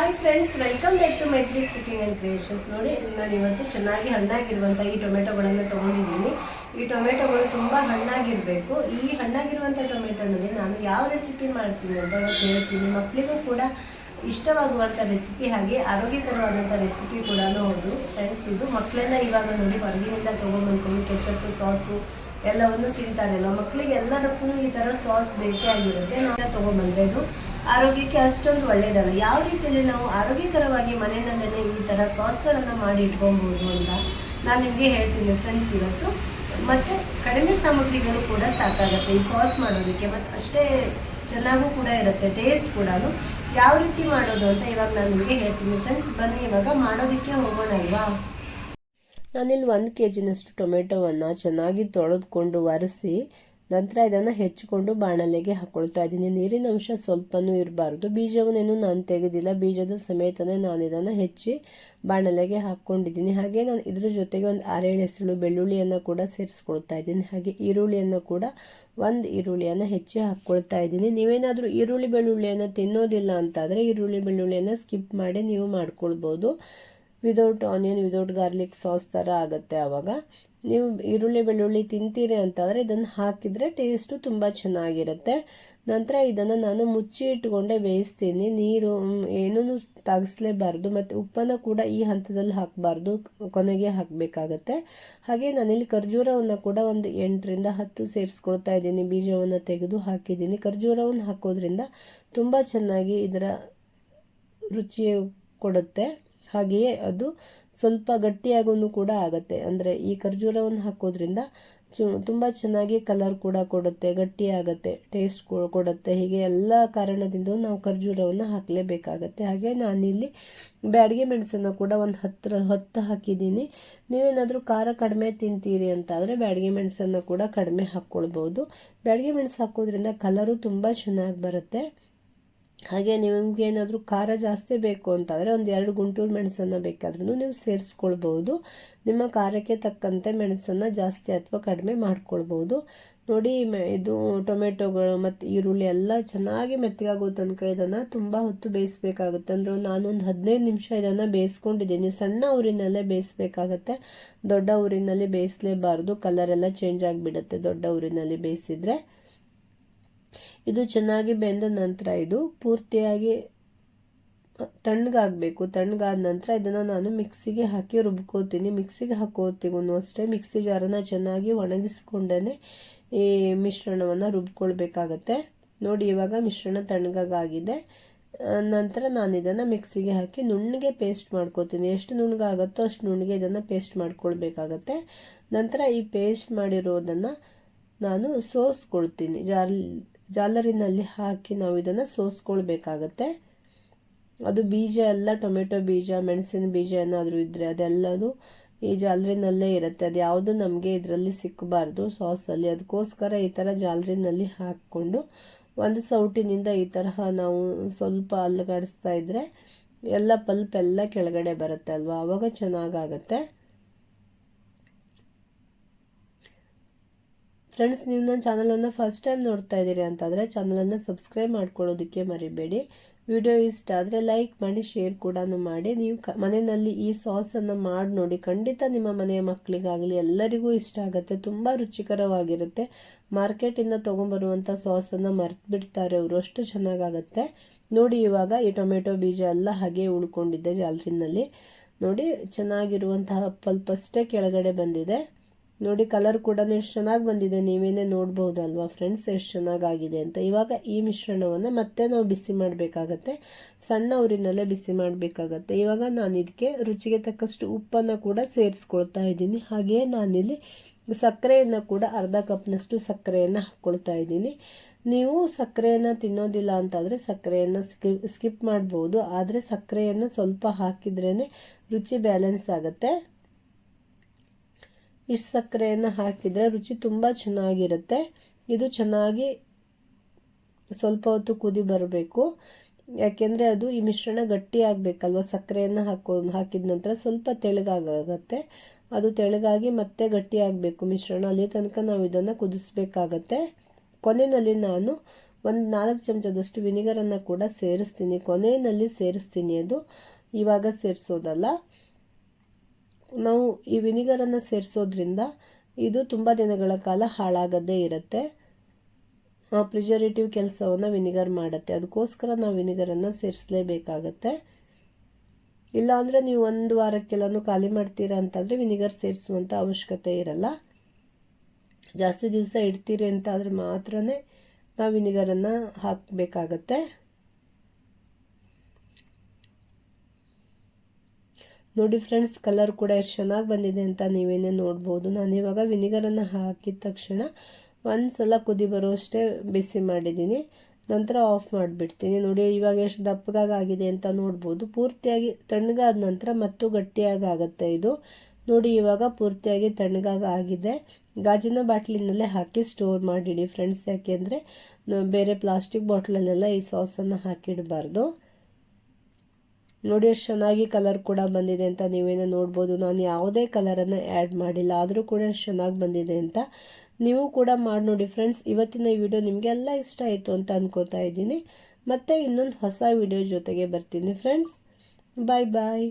Hi friends welcome back to Maitri's cooking and creations ನೋಡಿ, ನಾನು ಇವತ್ತು ಚೆನ್ನಾಗಿ ಹಣ್ಣಾಗಿರುವಂಥ ಈ ಟೊಮೆಟೊಗಳನ್ನು ತೊಗೊಂಡಿದ್ದೀನಿ. ಈ ಟೊಮೆಟೊಗಳು ತುಂಬ ಹಣ್ಣಾಗಿರಬೇಕು. ಈ ಹಣ್ಣಾಗಿರುವಂಥ ಟೊಮೆಟೊನಲ್ಲಿ ನಾನು ಯಾವ ರೆಸಿಪಿ ಮಾಡ್ತೀನಿ ಅಂತ ಹೇಳ್ತೀನಿ ಮಕ್ಕಳಿಗೂ ಕೂಡ ಇಷ್ಟವಾಗುವಂಥ ರೆಸಿಪಿ ಹಾಗೆ ಆರೋಗ್ಯಕರವಾದಂಥ ರೆಸಿಪಿ ಕೂಡ ಹೌದು. ಫ್ರೆಂಡ್ಸ್ ಇದು ಮಕ್ಕಳನ್ನ ಇವಾಗ ನೋಡಿ ಹೊರಗಿನಿಂದ ತೊಗೊಂಡ್ಬಂದ್ಕೊಂಡು ಕೆಚಪ್ಪು ಸಾಸು ಎಲ್ಲವನ್ನು ತಿಂತಾರಲ್ಲ ಮಕ್ಕಳಿಗೆ ಎಲ್ಲದಕ್ಕೂ ಈ ಥರ ಸಾಸ್ ಬೇಕೇ ಆಗಿರುತ್ತೆ ನಾನು ತೊಗೊಂಡ್ಬಂದ್ರೆ ಇದು ಆರೋಗ್ಯಕ್ಕೆ ಅಷ್ಟೊಂದು ಒಳ್ಳೆಯದಲ್ಲ ಯಾವ ರೀತಿಯಲ್ಲಿ ನಾವು ಆರೋಗ್ಯಕರವಾಗಿ ಮನೆಯಲ್ಲೇ ಈ ಥರ ಸಾಸ್ಗಳನ್ನು ಮಾಡಿ ಇಟ್ಕೊಬೋದು ಅಂತ ನಾನು ನಿಮಗೆ ಹೇಳ್ತೀನಿ ಫ್ರೆಂಡ್ಸ್ ಇವತ್ತು. ಮತ್ತು ಕಡಿಮೆ ಸಾಮಗ್ರಿಗಳು ಕೂಡ ಸಾಕಾಗುತ್ತೆ. ಈ ಸಾಸ್ ಮಾಡೋದಕ್ಕೆ. ಮತ್ತು ಅಷ್ಟೇ ಚೆನ್ನಾಗೂ ಕೂಡ ಇರುತ್ತೆ. ಟೇಸ್ಟ್ ಕೂಡ ಯಾವ ರೀತಿ ಮಾಡೋದು ಅಂತ ಇವಾಗ ನಾನು ನಿಮಗೆ ಹೇಳ್ತೀನಿ. ಫ್ರೆಂಡ್ಸ್ ಬನ್ನಿ ಇವಾಗ ಮಾಡೋದಕ್ಕೆ ಹೋಗೋಣ ಅಲ್ವಾ ನಾನಿಲ್ಲಿ ಒಂದು ಕೆ ಜಿನಷ್ಟು ಟೊಮೆಟೊವನ್ನು ಚೆನ್ನಾಗಿ ತೊಳೆದುಕೊಂಡು ಒರೆಸಿ ನಂತರ ಇದನ್ನು ಹೆಚ್ಚಿಕೊಂಡು ಬಾಣಲೆಗೆ ಹಾಕ್ಕೊಳ್ತಾ ಇದ್ದೀನಿ. ನೀರಿನ ಅಂಶ ಸ್ವಲ್ಪನೂ ಇರಬಾರ್ದು. ಬೀಜವನ್ನೇನು ನಾನು ತೆಗೆದಿಲ್ಲ. ಬೀಜದ ಸಮೇತನೇ ನಾನು ಇದನ್ನು ಹೆಚ್ಚಿ ಬಾಣಲೆಗೆ ಹಾಕ್ಕೊಂಡಿದ್ದೀನಿ ಹಾಗೆ ನಾನು ಇದ್ರ ಜೊತೆಗೆ ಒಂದು ಆರೇಳು ಹೆಸಳು ಬೆಳ್ಳುಳ್ಳಿಯನ್ನು ಕೂಡ ಸೇರಿಸ್ಕೊಳ್ತಾ ಇದ್ದೀನಿ. ಹಾಗೆ ಈರುಳ್ಳಿಯನ್ನು ಕೂಡ ಒಂದು ಈರುಳ್ಳಿಯನ್ನು ಹೆಚ್ಚಿ ಹಾಕ್ಕೊಳ್ತಾ ಇದ್ದೀನಿ. ನೀವೇನಾದರೂ ಈರುಳ್ಳಿ, ಬೆಳ್ಳುಳ್ಳಿಯನ್ನು ತಿನ್ನೋದಿಲ್ಲ ಅಂತಾದರೆ ಈರುಳ್ಳಿ, ಬೆಳ್ಳುಳ್ಳಿಯನ್ನು ಸ್ಕಿಪ್ ಮಾಡಿ ನೀವು ಮಾಡ್ಕೊಳ್ಬೋದು. Without onion without garlic sauce ಥರ ಆಗುತ್ತೆ ಆವಾಗ ನೀವು ಈರುಳ್ಳಿ, ಬೆಳ್ಳುಳ್ಳಿ ತಿಂತೀರಿ ಅಂತಂದರೆ ಇದನ್ನು ಹಾಕಿದರೆ ಟೇಸ್ಟು ತುಂಬ ಚೆನ್ನಾಗಿರುತ್ತೆ. ನಂತರ ಇದನ್ನು ನಾನು ಮುಚ್ಚಿ ಇಟ್ಕೊಂಡೆ ಬೇಯಿಸ್ತೀನಿ. ನೀರು ಏನೂ ತಾಗಿಸ್ಲೇಬಾರ್ದು. ಮತ್ತು ಉಪ್ಪನ್ನು ಕೂಡ ಈ ಹಂತದಲ್ಲಿ ಹಾಕಬಾರ್ದು. ಕೊನೆಗೆ ಹಾಕಬೇಕಾಗತ್ತೆ. ಹಾಗೆ ನಾನಿಲ್ಲಿ ಖರ್ಜೂರವನ್ನು ಕೂಡ ಒಂದು ಎಂಟರಿಂದ ಹತ್ತು ಸೇರಿಸ್ಕೊಳ್ತಾ ಇದ್ದೀನಿ. ಬೀಜವನ್ನು ತೆಗೆದು ಹಾಕಿದ್ದೀನಿ. ಖರ್ಜೂರವನ್ನು ಹಾಕೋದ್ರಿಂದ ತುಂಬ ಚೆನ್ನಾಗಿ ಇದರ ರುಚಿ ಕೊಡುತ್ತೆ. ಹಾಗೆಯೇ ಅದು ಸ್ವಲ್ಪ ಗಟ್ಟಿಯಾಗೂ ಕೂಡ ಆಗುತ್ತೆ. ಅಂದರೆ ಈ ಖರ್ಜೂರವನ್ನು ಹಾಕೋದ್ರಿಂದ ಚು, ತುಂಬ ಚೆನ್ನಾಗಿ ಕಲರ್ ಕೂಡ ಕೊಡುತ್ತೆ ಗಟ್ಟಿ ಆಗುತ್ತೆ ಟೇಸ್ಟ್ ಕೊಡುತ್ತೆ. ಹೀಗೆ ಎಲ್ಲ ಕಾರಣದಿಂದ ನಾವು ಖರ್ಜೂರವನ್ನು ಹಾಕಲೇಬೇಕಾಗತ್ತೆ. ಹಾಗೆ ನಾನಿಲ್ಲಿ ಬ್ಯಾಡಿಗೆ ಮೆಣಸನ್ನು ಕೂಡ ಒಂದು ಹತ್ತರ ಹೊತ್ತು ಹಾಕಿದ್ದೀನಿ. ನೀವೇನಾದರೂ ಖಾರ ಕಡಿಮೆ ತಿಂತೀರಿ ಅಂತಾದರೆ ಬ್ಯಾಡಿಗೆ ಮೆಣಸನ್ನು ಕೂಡ ಕಡಿಮೆ ಹಾಕ್ಕೊಳ್ಬೋದು. ಬ್ಯಾಡಿಗೆ ಮೆಣಸು ಹಾಕೋದ್ರಿಂದ ಕಲರು ತುಂಬ ಚೆನ್ನಾಗಿ ಬರುತ್ತೆ. ಹಾಗೆ ನಿಮಗೆ ಏನಾದರೂ ಖಾರ ಜಾಸ್ತಿ ಬೇಕು ಅಂತಂದರೆ ಒಂದು ಎರಡು ಗುಂಟೂರು ಮೆಣಸನ್ನು ಬೇಕಾದ್ರೂ ನೀವು ಸೇರಿಸ್ಕೊಳ್ಬೋದು ನಿಮ್ಮ ಖಾರಕ್ಕೆ ತಕ್ಕಂತೆ ಮೆಣಸನ್ನು ಜಾಸ್ತಿ ಅಥವಾ ಕಡಿಮೆ ಮಾಡ್ಕೊಳ್ಬೋದು ನೋಡಿ ಇದು ಟೊಮೆಟೊಗಳು ಮತ್ತು ಈರುಳ್ಳಿ ಎಲ್ಲ ಚೆನ್ನಾಗಿ ಮೆತ್ತಗಾಗೋ ತನಕ ಇದನ್ನು ತುಂಬ ಹೊತ್ತು ಬೇಯಿಸ್ಬೇಕಾಗುತ್ತೆ. ಅಂದರೆ ನಾನೊಂದು ಹದಿನೈದು ನಿಮಿಷ ಇದನ್ನು ಬೇಯಿಸ್ಕೊಂಡಿದ್ದೀನಿ. ಸಣ್ಣ ಊರಿನಲ್ಲೇ ಬೇಯಿಸ್ಬೇಕಾಗತ್ತೆ. ದೊಡ್ಡ ಊರಿನಲ್ಲಿ ಬೇಯಿಸಲೇಬಾರ್ದು. ಕಲರೆಲ್ಲ ಚೇಂಜ್ ಆಗಿಬಿಡುತ್ತೆ ದೊಡ್ಡ ಊರಿನಲ್ಲಿ ಬೇಯಿಸಿದರೆ. ಇದು ಚೆನ್ನಾಗಿ ಬೆಂದ ನಂತರ ಇದು ಪೂರ್ತಿಯಾಗಿ ತಣ್ಣಗಾಗಬೇಕು. ತಣ್ಣಗಾದ ನಂತರ ಇದನ್ನು ನಾನು ಮಿಕ್ಸಿಗೆ ಹಾಕಿ ರುಬ್ಕೋತೀನಿ. ಮಿಕ್ಸಿಗೆ ಹಾಕೋತಿಗೂ ಅಷ್ಟೇ ಮಿಕ್ಸಿ ಜಾರನ್ನು ಚೆನ್ನಾಗಿ ಒಣಗಿಸ್ಕೊಂಡೇ ಈ ಮಿಶ್ರಣವನ್ನು ರುಬ್ಕೊಳ್ಬೇಕಾಗತ್ತೆ. ನೋಡಿ, ಇವಾಗ ಮಿಶ್ರಣ ತಣ್ಣಗಾಗಿದೆ. ನಂತರ ನಾನು ಇದನ್ನು ಮಿಕ್ಸಿಗೆ ಹಾಕಿ ನುಣ್ಣಗೆ ಪೇಸ್ಟ್ ಮಾಡ್ಕೋತೀನಿ. ಎಷ್ಟು ನುಣ್ಣಗಾಗತ್ತೋ ಅಷ್ಟು ನುಣ್ಣಗೆ ಇದನ್ನು ಪೇಸ್ಟ್ ಮಾಡ್ಕೊಳ್ಬೇಕಾಗತ್ತೆ. ನಂತರ ಈ ಪೇಸ್ಟ್ ಮಾಡಿರೋದನ್ನು ನಾನು ಸೋಸ್ಕೊಳ್ತೀನಿ. ಜಾರ್ ಜಾಲರಿನಲ್ಲಿ ಹಾಕಿ ನಾವು ಇದನ್ನು ಸೋಸ್ಕೊಳ್ಬೇಕಾಗತ್ತೆ. ಅದು ಬೀಜ ಎಲ್ಲ, ಟೊಮೆಟೊ ಬೀಜ, ಮೆಣಸಿನ ಬೀಜ ಏನಾದರೂ ಇದ್ದರೆ ಅದೆಲ್ಲದು ಈ ಜಾಲರಿನಲ್ಲೇ ಇರುತ್ತೆ. ಅದು ಯಾವುದು ನಮಗೆ ಇದರಲ್ಲಿ ಸಿಕ್ಕಬಾರ್ದು ಸಾಸಲ್ಲಿ. ಅದಕ್ಕೋಸ್ಕರ ಈ ಥರ ಜಾಲರಿನಲ್ಲಿ ಹಾಕ್ಕೊಂಡು ಒಂದು ಸೌಟಿನಿಂದ ಈ ತರಹ ನಾವು ಸ್ವಲ್ಪ ಅಲ್ಲಗಾಡಿಸ್ತಾ ಇದ್ದರೆ ಎಲ್ಲ ಪಲ್ಪ್ ಎಲ್ಲ ಕೆಳಗಡೆ ಬರುತ್ತೆ ಅಲ್ವಾ? ಆವಾಗ ಚೆನ್ನಾಗಾಗತ್ತೆ. ಫ್ರೆಂಡ್ಸ್ ನೀವು ನನ್ನ ಚಾನಲನ್ನು ಫಸ್ಟ್ ಟೈಮ್ ನೋಡ್ತಾ ಇದ್ದೀರಿ ಅಂತಂದರೆ ಚಾನಲನ್ನು ಸಬ್ಸ್ಕ್ರೈಬ್ ಮಾಡ್ಕೊಳ್ಳೋದಕ್ಕೆ ಮರಿಬೇಡಿ. ವಿಡಿಯೋ ಇಷ್ಟ ಆದರೆ ಲೈಕ್ ಮಾಡಿ ಶೇರ್ ಕೂಡ ಮಾಡಿ. ನೀವು ಕ ಮನೆಯಲ್ಲಿ ಈ ಸಾಸನ್ನು ಮಾಡಿ ನೋಡಿ, ಖಂಡಿತ ನಿಮ್ಮ ಮನೆಯ ಮಕ್ಕಳಿಗಾಗಲಿ ಎಲ್ಲರಿಗೂ ಇಷ್ಟ ಆಗುತ್ತೆ. ತುಂಬ ರುಚಿಕರವಾಗಿರುತ್ತೆ. ಮಾರ್ಕೆಟಿಂದ ತೊಗೊಂಬರುವಂಥ ಸಾಸನ್ನು ಮರೆತು ಬಿಡ್ತಾರೆ ಅವರು. ಅಷ್ಟು ಚೆನ್ನಾಗಾಗತ್ತೆ. ನೋಡಿ, ಇವಾಗ ಈ ಟೊಮೆಟೊ ಬೀಜ ಎಲ್ಲ ಹಾಗೆ ಉಳ್ಕೊಂಡಿದ್ದೆ ಜಾಲ್ರಿನಲ್ಲಿ ನೋಡಿ, ಚೆನ್ನಾಗಿರುವಂತಹ ಪಲ್ಪಷ್ಟೇ ಕೆಳಗಡೆ ಬಂದಿದೆ. ನೋಡಿ ಕಲರ್ ಕೂಡ ಎಷ್ಟು ಚೆನ್ನಾಗಿ ಬಂದಿದೆ. ನೀವೇನೇ ನೋಡ್ಬೋದಲ್ವಾ ಫ್ರೆಂಡ್ಸ್ ಎಷ್ಟು ಚೆನ್ನಾಗಾಗಿದೆ ಅಂತ. ಇವಾಗ ಈ ಮಿಶ್ರಣವನ್ನು ಮತ್ತೆ ನಾವು ಬಿಸಿ ಮಾಡಬೇಕಾಗತ್ತೆ. ಸಣ್ಣ ಊರಿನಲ್ಲೇ ಬಿಸಿ ಮಾಡಬೇಕಾಗತ್ತೆ. ಇವಾಗ ನಾನು ಇದಕ್ಕೆ ರುಚಿಗೆ ತಕ್ಕಷ್ಟು ಉಪ್ಪನ್ನು ಕೂಡ ಸೇರಿಸ್ಕೊಳ್ತಾ ಇದ್ದೀನಿ. ಹಾಗೆಯೇ ನಾನಿಲ್ಲಿ ಸಕ್ಕರೆಯನ್ನು ಕೂಡ ಅರ್ಧ ಕಪ್ನಷ್ಟು ಸಕ್ಕರೆಯನ್ನು ಹಾಕ್ಕೊಳ್ತಾ ಇದ್ದೀನಿ. ನೀವು ಸಕ್ಕರೆಯನ್ನು ತಿನ್ನೋದಿಲ್ಲ ಅಂತಾದರೆ ಸಕ್ಕರೆಯನ್ನು ಸ್ಕಿಪ್ ಸ್ಕಿಪ್ ಮಾಡ್ಬೋದು. ಆದರೆ ಸಕ್ಕರೆಯನ್ನು ಸ್ವಲ್ಪ ಹಾಕಿದ್ರೇ ರುಚಿ ಬ್ಯಾಲೆನ್ಸ್ ಆಗುತ್ತೆ. ಇಷ್ಟು ಸಕ್ಕರೆಯನ್ನು ಹಾಕಿದರೆ ರುಚಿ ತುಂಬ ಚೆನ್ನಾಗಿರುತ್ತೆ. ಇದು ಚೆನ್ನಾಗಿ ಸ್ವಲ್ಪ ಹೊತ್ತು ಕುದಿ ಬರಬೇಕು. ಯಾಕೆಂದರೆ ಅದು ಈ ಮಿಶ್ರಣ ಗಟ್ಟಿ ಆಗಬೇಕಲ್ವ? ಸಕ್ಕರೆಯನ್ನು ಹಾಕೋ, ಹಾಕಿದ ನಂತರ ಸ್ವಲ್ಪ ತೆಳಗಾಗತ್ತೆ ಅದು ತೆಳಗಾಗಿ ಮತ್ತೆ ಗಟ್ಟಿ ಆಗಬೇಕು ಮಿಶ್ರಣ. ಅಲ್ಲಿ ತನಕ ನಾವು ಇದನ್ನು ಕುದಿಸ್ಬೇಕಾಗತ್ತೆ. ಕೊನೆಯಲ್ಲಿ ನಾನು ಒಂದು ನಾಲ್ಕು ಚಮಚದಷ್ಟು ವಿನಿಗರನ್ನು ಕೂಡ ಸೇರಿಸ್ತೀನಿ. ಕೊನೆಯಲ್ಲಿ ಸೇರಿಸ್ತೀನಿ. ಅದು ಇವಾಗ ಸೇರಿಸೋದಲ್ಲ. ನಾವು ಈ ವಿನಿಗರನ್ನು ಸೇರಿಸೋದ್ರಿಂದ ಇದು ತುಂಬ ದಿನಗಳ ಕಾಲ ಹಾಳಾಗದೇ ಇರುತ್ತೆ. ಪ್ರಿಸರ್ವೇಟಿವ್ ಕೆಲಸವನ್ನು ವಿನಿಗರ್ ಮಾಡುತ್ತೆ. ಅದಕ್ಕೋಸ್ಕರ ನಾವು ವಿನಿಗರನ್ನು ಸೇರಿಸಲೇಬೇಕಾಗತ್ತೆ. ಇಲ್ಲಾಂದರೆ ನೀವು ಒಂದು ವಾರಕ್ಕೆಲ್ಲನೂ ಖಾಲಿ ಮಾಡ್ತೀರಾ ಅಂತಂದರೆ ವಿನಿಗರ್ ಸೇರಿಸುವಂಥ ಅವಶ್ಯಕತೆ ಇರಲ್ಲ. ಜಾಸ್ತಿ ದಿವಸ ಇಡ್ತೀರಿ ಅಂತಾದರೆ ಮಾತ್ರ ನಾವು ವಿನಿಗರನ್ನು ಹಾಕಬೇಕಾಗತ್ತೆ. ನೋಡಿ ಫ್ರೆಂಡ್ಸ್, ಕಲರ್ ಕೂಡ ಎಷ್ಟು ಚೆನ್ನಾಗಿ ಬಂದಿದೆ ಅಂತ ನೀವೇನೇ ನೋಡ್ಬೋದು. ನಾನು ಇವಾಗ ವಿನಿಗರನ್ನು ಹಾಕಿದ ತಕ್ಷಣ ಒಂದು ಸಲ ಕುದಿ ಬರೋಷ್ಟೇ ಬಿಸಿ ಮಾಡಿದ್ದೀನಿ. ನಂತರ ಆಫ್ ಮಾಡಿಬಿಡ್ತೀನಿ. ನೋಡಿ, ಇವಾಗ ಎಷ್ಟು ದಪ್ಪಗಾಗಿದೆ ಅಂತ ನೋಡ್ಬೋದು. ಪೂರ್ತಿಯಾಗಿ ತಣ್ಣಗಾದ ನಂತರ ಮತ್ತು ಗಟ್ಟಿಯಾಗಿ ಆಗುತ್ತೆ ಇದು. ನೋಡಿ, ಇವಾಗ ಪೂರ್ತಿಯಾಗಿ ತಣ್ಣಗಾಗಿ ಆಗಿದೆ. ಗಾಜಿನ ಬಾಟ್ಲಿನಲ್ಲೇ ಹಾಕಿ ಸ್ಟೋರ್ ಮಾಡಿಡಿ ಫ್ರೆಂಡ್ಸ್. ಯಾಕೆಂದರೆ, ಬೇರೆ ಪ್ಲಾಸ್ಟಿಕ್ ಬಾಟ್ಲಲ್ಲೆಲ್ಲ ಈ ಸಾಸನ್ನು ಹಾಕಿಡಬಾರ್ದು. ನೋಡಿ ಎಷ್ಟು ಚೆನ್ನಾಗಿ ಕಲರ್ ಕೂಡ ಬಂದಿದೆ ಅಂತ ನೀವೇನೋ ನೋಡ್ಬೋದು. ನಾನು ಯಾವುದೇ ಕಲರನ್ನು ಆ್ಯಡ್ ಮಾಡಿಲ್ಲ. ಆದರೂ ಕೂಡ ಎಷ್ಟು ಚೆನ್ನಾಗಿ ಬಂದಿದೆ ಅಂತ ನೀವು ಕೂಡ ಮಾಡಿ ನೋಡಿ ಫ್ರೆಂಡ್ಸ್ ಇವತ್ತಿನ ಈ ವಿಡಿಯೋ ನಿಮಗೆಲ್ಲ ಇಷ್ಟ ಆಯಿತು ಅಂತ ಅನ್ಕೋತಾ ಇದ್ದೀನಿ. ಮತ್ತು ಇನ್ನೊಂದು ಹೊಸ ವಿಡಿಯೋ ಜೊತೆಗೆ ಬರ್ತೀನಿ ಫ್ರೆಂಡ್ಸ್ ಬಾಯ್ ಬಾಯ್